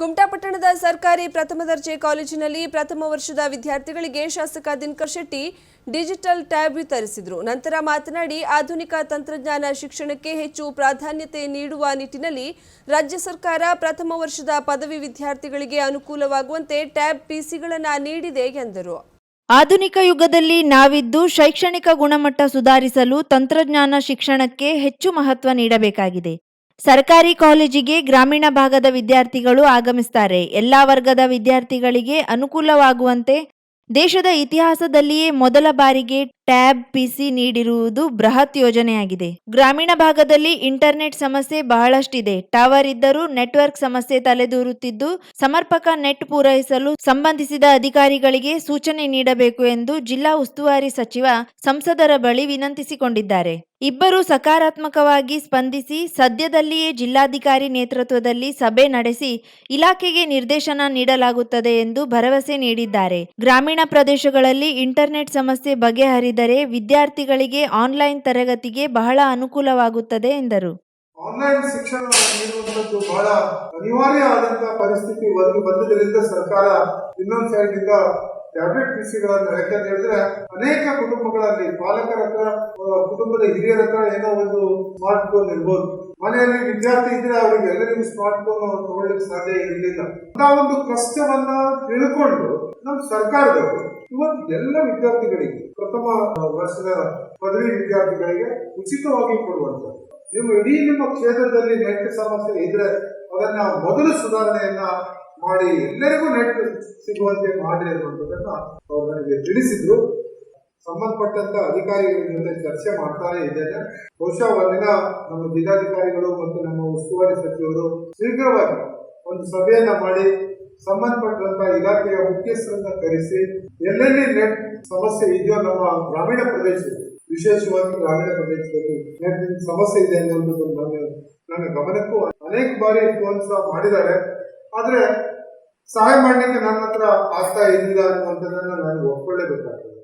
ಕುಮಟಾ ಪಟ್ಟಣದ ಸರ್ಕಾರಿ ಪ್ರಥಮ ದರ್ಜೆ ಕಾಲೇಜಿನಲ್ಲಿ ಪ್ರಥಮ ವರ್ಷದ ವಿದ್ಯಾರ್ಥಿಗಳಿಗೆ ಶಾಸಕ ದಿನಕರ್ ಶೆಟ್ಟಿ ಡಿಜಿಟಲ್ ಟ್ಯಾಬ್ ವಿತರಿಸಿದರು. ನಂತರ ಮಾತನಾಡಿ, ಆಧುನಿಕ ತಂತ್ರಜ್ಞಾನ ಶಿಕ್ಷಣಕ್ಕೆ ಹೆಚ್ಚು ಪ್ರಾಧಾನ್ಯತೆ ನೀಡುವ ನಿಟ್ಟಿನಲ್ಲಿ ರಾಜ್ಯ ಸರ್ಕಾರ ಪ್ರಥಮ ವರ್ಷದ ಪದವಿ ವಿದ್ಯಾರ್ಥಿಗಳಿಗೆ ಅನುಕೂಲವಾಗುವಂತೆ ಟ್ಯಾಬ್ ಪಿಸಿಗಳನ್ನು ನೀಡಿದೆ ಎಂದರು. ಆಧುನಿಕ ಯುಗದಲ್ಲಿ ನಾವಿದ್ದು ಶೈಕ್ಷಣಿಕ ಗುಣಮಟ್ಟ ಸುಧಾರಿಸಲು ತಂತ್ರಜ್ಞಾನ ಶಿಕ್ಷಣಕ್ಕೆ ಹೆಚ್ಚು ಮಹತ್ವ ನೀಡಬೇಕಾಗಿದೆ. ಸರ್ಕಾರಿ ಕಾಲೇಜಿಗೆ ಗ್ರಾಮೀಣ ಭಾಗದ ವಿದ್ಯಾರ್ಥಿಗಳು ಆಗಮಿಸ್ತಾರೆ. ಎಲ್ಲ ವರ್ಗದ ವಿದ್ಯಾರ್ಥಿಗಳಿಗೆ ಅನುಕೂಲವಾಗುವಂತೆ ದೇಶದ ಇತಿಹಾಸದಲ್ಲಿಯೇ ಮೊದಲ ಬಾರಿಗೆ ಟ್ಯಾಬ್ ಪಿಸಿ ನೀಡಿರುವುದು ಬೃಹತ್ ಯೋಜನೆಯಾಗಿದೆ. ಗ್ರಾಮೀಣ ಭಾಗದಲ್ಲಿ ಇಂಟರ್ನೆಟ್ ಸಮಸ್ಯೆ ಬಹಳಷ್ಟಿದೆ. ಟವರ್ ಇದ್ದರೂ ನೆಟ್ವರ್ಕ್ ಸಮಸ್ಯೆ ತಲೆದೂರುತ್ತಿದ್ದು, ಸಮರ್ಪಕ ನೆಟ್ ಪೂರೈಸಲು ಸಂಬಂಧಿಸಿದ ಅಧಿಕಾರಿಗಳಿಗೆ ಸೂಚನೆ ನೀಡಬೇಕು ಎಂದು ಜಿಲ್ಲಾ ಉಸ್ತುವಾರಿ ಸಚಿವ ಸಂಸದರ ಬಳಿ ವಿನಂತಿಸಿಕೊಂಡಿದ್ದಾರೆ. ಇಬ್ಬರು ಸಕಾರಾತ್ಮಕವಾಗಿ ಸ್ಪಂದಿಸಿ ಸದ್ಯದಲ್ಲಿಯೇ ಜಿಲ್ಲಾಧಿಕಾರಿ ನೇತೃತ್ವದಲ್ಲಿ ಸಭೆ ನಡೆಸಿ ಇಲಾಖೆಗೆ ನಿರ್ದೇಶನ ನೀಡಲಾಗುತ್ತದೆ ಎಂದು ಭರವಸೆ ನೀಡಿದ್ದಾರೆ. ಗ್ರಾಮೀಣ ಪ್ರದೇಶಗಳಲ್ಲಿ ಇಂಟರ್ನೆಟ್ ಸಮಸ್ಯೆ ಬಗೆಹರಿದರೆ ವಿದ್ಯಾರ್ಥಿಗಳಿಗೆ ಆನ್ಲೈನ್ ತರಗತಿಗೆ ಬಹಳ ಅನುಕೂಲವಾಗುತ್ತದೆ ಎಂದರು. ಆನ್ಲೈನ್ ಶಿಕ್ಷಣ ನೀಡುವಂತದ್ದು ಬಹಳ ಅನಿವಾರ್ಯ ಆದಂತಹ ಪರಿಸ್ಥಿತಿ ಒಂದು ಬಂದಿದ್ದರಿಂದ ಸರ್ಕಾರ ಇನ್ನೊಂದು ಸೈಡ್ ಇಂದ ಟ್ಯಾಬ್ಲೆಟ್ ಪಿಸಿಗಳನ್ನು ಯಾಕಂತ ಹೇಳಿದ್ರೆ ಅನೇಕ ಕುಟುಂಬಗಳಲ್ಲಿ ಪಾಲಕರ ಹತ್ರ ಕುಟುಂಬದ ಹಿರಿಯರ ಹತ್ರ ಏನೋ ಒಂದು ಸ್ಮಾರ್ಟ್ ಫೋನ್ ಇರ್ಬೋದು. ಮನೆಯಲ್ಲಿ ವಿದ್ಯಾರ್ಥಿ ಇದ್ರೆ ಅವರಿಗೆ ಎಲ್ಲರಿಗೂ ಸ್ಮಾರ್ಟ್ ಫೋನ್ ತಗೊಳ್ಳಿಕ್ಕೆ ಸಾಧ್ಯ ಇರಲಿಲ್ಲ ಅಂತ ಒಂದು ಕಷ್ಟವನ್ನ ತಿಳ್ಕೊಂಡು ನಮ್ಮ ಸರ್ಕಾರದವರು ಇವತ್ತು ಎಲ್ಲ ವಿದ್ಯಾರ್ಥಿಗಳಿಗೆ, ಪ್ರಥಮ ವರ್ಷದ ಪದವಿ ವಿದ್ಯಾರ್ಥಿಗಳಿಗೆ ಉಚಿತವಾಗಿ ಕೊಡುವಂಥದ್ದು. ನಿಮ್ಮ ಇಡೀ ನಿಮ್ಮ ಕ್ಷೇತ್ರದಲ್ಲಿ ನೆಟ್ ಸಮಸ್ಯೆ ಇದ್ರೆ ಅದನ್ನ ಮೊದಲು ಸುಧಾರಣೆಯನ್ನ ಮಾಡಿ ಎಲ್ಲರಿಗೂ ನೆಟ್ ಸಿಗುವಂತೆ ಮಾಡಿ ಅನ್ನುವಂಥದ್ದನ್ನ ಅವರು ನನಗೆ ತಿಳಿಸಿದ್ರು. ಸಂಬಂಧಪಟ್ಟಂತ ಅಧಿಕಾರಿಗಳ ಚರ್ಚೆ ಮಾಡ್ತಾನೆ ಇದ್ದೇನೆ. ಬಹುಶಃ ಒಂದಿನ ನಮ್ಮ ಜಿಲ್ಲಾಧಿಕಾರಿಗಳು ಮತ್ತು ನಮ್ಮ ಉಸ್ತುವಾರಿ ಸಚಿವರು ಶೀಘ್ರವಾಗಿ ಒಂದು ಸಭೆಯನ್ನ ಮಾಡಿ ಸಂಬಂಧಪಟ್ಟಂತ ಇಲಾಖೆಯ ಮುಖ್ಯಸ್ಥರನ್ನ ಕರೆಸಿ, ಎಲ್ಲೆಲ್ಲಿ ನೆಟ್ ಸಮಸ್ಯೆ ಇದೆಯೋ ನಮ್ಮ ಗ್ರಾಮೀಣ ಪ್ರದೇಶದಲ್ಲಿ, ವಿಶೇಷವಾಗಿ ಗ್ರಾಮೀಣ ಪ್ರದೇಶದಲ್ಲಿ ನೆಟ್ ಸಮಸ್ಯೆ ಇದೆ ಅನ್ನೋದು ನನ್ನ ನನ್ನ ಗಮನಕ್ಕೂ ಅನೇಕ ಬಾರಿ ಫೋನ್ ಸಹ ಮಾಡಿದ್ದಾರೆ. ಆದ್ರೆ ಸಹಾಯ ಮಾಡಲಿಕ್ಕೆ ನನ್ನ ಹತ್ರ ಆಗ್ತಾ ಇದ್ದಿಲ್ಲ ಅನ್ನುವಂಥದ್ದನ್ನ ನಾನು ಒಪ್ಕೊಳ್ಳೇಬೇಕಾಗ್ತದೆ.